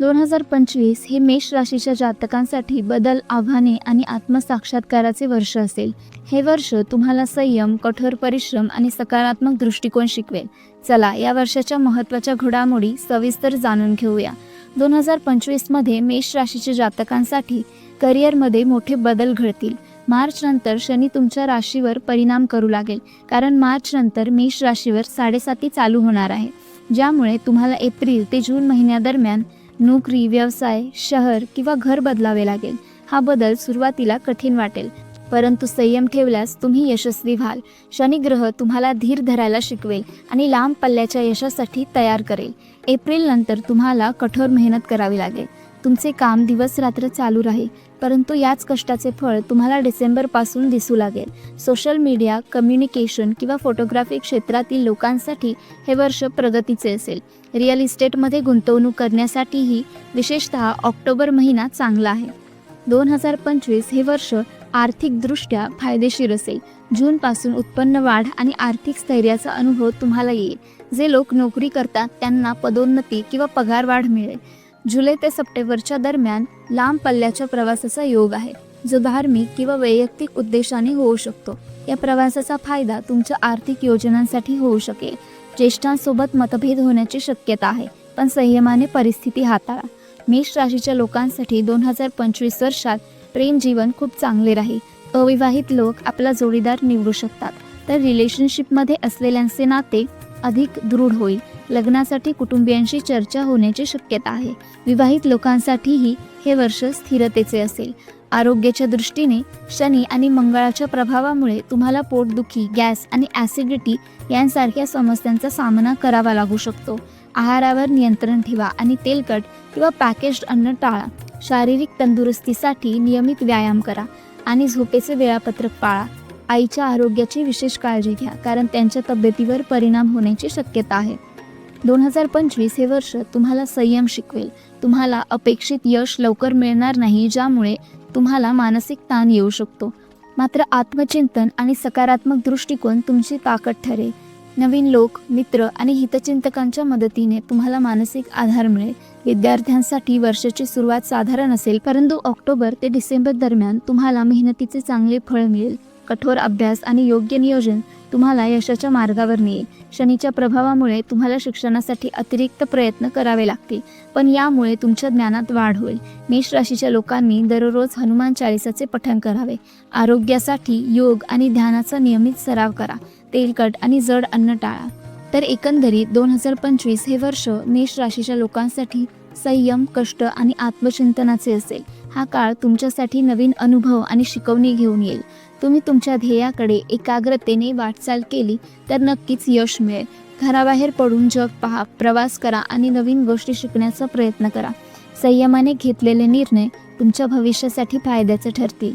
दोन हजार पंचवीस हे मेष राशीच्या जातकांसाठी बदल आव्हाने आणि आत्मसाक्षात्काराचे वर्ष असेल. हे वर्ष तुम्हाला संयम कठोर परिश्रम आणि सकारात्मक दृष्टिकोन शिकवेल. चला या वर्षाच्या महत्त्वाच्या घडामोडी सविस्तर जाणून घेऊया. दोन हजार पंचवीसमध्ये मेष राशीच्या जातकांसाठी करिअरमध्ये मोठे बदल घडतील. मार्च नंतर शनी तुमच्या राशीवर परिणाम करू लागेल कारण मार्च नंतर मेष राशीवर साडेसाती चालू होणार आहे. ज्यामुळे तुम्हाला एप्रिल ते जून महिन्यादरम्यान नोकरी व्यवसाय शहर किंवा घर बदलावे लागेल. हा बदल सुरुवातीला कठीण वाटेल परंतु संयम ठेवल्यास तुम्ही यशस्वी व्हाल. शनिग्रह तुम्हाला धीर धरायला शिकवेल आणि लांब पल्ल्याच्या यशासाठी तयार करेल. एप्रिल नंतर तुम्हाला कठोर मेहनत करावी लागेल. तुमचे काम दिवस रात्र चालू राहील परंतु याच कष्टाचे फळ तुम्हाला डिसेंबरपासून दिसू लागेल. सोशल मीडिया कम्युनिकेशन किंवा फोटोग्राफी क्षेत्रातील लोकांसाठी हे वर्ष प्रगतीचे असेल. रिअल इस्टेटमध्ये गुंतवणूक करण्यासाठीही विशेषतः ऑक्टोबर महिना चांगला आहे. दोन हजार पंचवीस हे वर्ष आर्थिकदृष्ट्या फायदेशीर असेल. जूनपासून उत्पन्न वाढ आणि आर्थिक स्थैर्याचा अनुभव तुम्हाला येईल. जे लोक नोकरी करतात त्यांना पदोन्नती किंवा पगारवाढ मिळेल. जुलै ते सप्टेंबरच्या दरम्यान लांब पल्ल्याच्या प्रवासाचा योग आहे जो धार्मिक किंवा वैयक्तिक उद्देशाने होऊ शकतो. या प्रवासाचा फायदा तुमच्या आर्थिक योजनांसाठी होऊ शकेल. ज्येष्ठांसोबत मतभेद होण्याची शक्यता आहे पण संयमाने परिस्थिती हाताळा. मेष राशीच्या लोकांसाठी दोन हजार पंचवीस वर्षात प्रेम जीवन खूप चांगले राहील. अविवाहित लोक आपला जोडीदार निवडू शकतात तर रिलेशनशिपमध्ये असलेल्यांचे नाते अधिक दृढ होईल. लग्नासाठी कुटुंबियांशी चर्चा होण्याची शक्यता आहे. विवाहित लोकांसाठीही हे वर्ष स्थिरतेचे असेल. आरोग्याच्या दृष्टीने शनी आणि मंगळाच्या प्रभावामुळे तुम्हाला पोटदुखी गॅस आणि ॲसिडिटी यांसारख्या समस्यांचा सामना करावा लागू शकतो. आहारावर नियंत्रण ठेवा आणि तेलकट किंवा पॅकेज्ड अन्न टाळा. शारीरिक तंदुरुस्तीसाठी नियमित व्यायाम करा आणि झोपेचे वेळापत्रक पाळा. आईच्या आरोग्याची विशेष काळजी घ्या कारण त्यांच्या तब्येतीवर परिणाम होण्याची शक्यता आहे. दोन हजार पंचवीस हे वर्ष तुम्हाला संयम शिकवेल. तुम्हाला अपेक्षित यश लवकर मिळणार नाही ज्यामुळे तुम्हाला मानसिक ताण येऊ शकतो. मात्र आत्मचिंतन आणि सकारात्मक दृष्टिकोन तुमची ताकद ठरेल. नवीन लोक मित्र आणि हितचिंतकांच्या मदतीने तुम्हाला मानसिक आधार मिळेल. विद्यार्थ्यांसाठी वर्षाची सुरुवात साधारण असेल परंतु ऑक्टोबर ते डिसेंबर दरम्यान तुम्हाला मेहनतीचे चांगले फळ मिळेल. कठोर अभ्यास आणि योग्य नियोजन तुम्हाला यशाच्या मार्गावर नेईल शनीच्या प्रभावामुळे तुम्हाला शिक्षणासाठी अतिरिक्त प्रयत्न करावे लागतील. पण यामुळे तुमच्या ज्ञानात वाढ होईल. मेष राशीच्या लोकांनी दररोज हनुमान चालिसाचे पठण करावे. आरोग्यासाठी योग आणि ध्यानाचा नियमित सराव करा. तेलकट आणि जड अन्न टाळा. तर एकंदरीत दोन हजार पंचवीस हे वर्ष मेष राशीच्या लोकांसाठी संयम कष्ट आणि आत्मचिंतनाचे असेल. हा काळ तुमच्यासाठी नवीन अनुभव आणि शिकवणी घेऊन येईल. तुम्ही तुमच्या ध्येयाकडे एकाग्रतेने वाटचाल केली तर नक्कीच यश मिळेल. घराबाहेर पडून जग पहा प्रवास करा आणि नवीन गोष्टी शिकण्याचा प्रयत्न करा. संयमाने घेतलेले निर्णय तुमच्या भविष्यासाठी फायद्याचे ठरतील.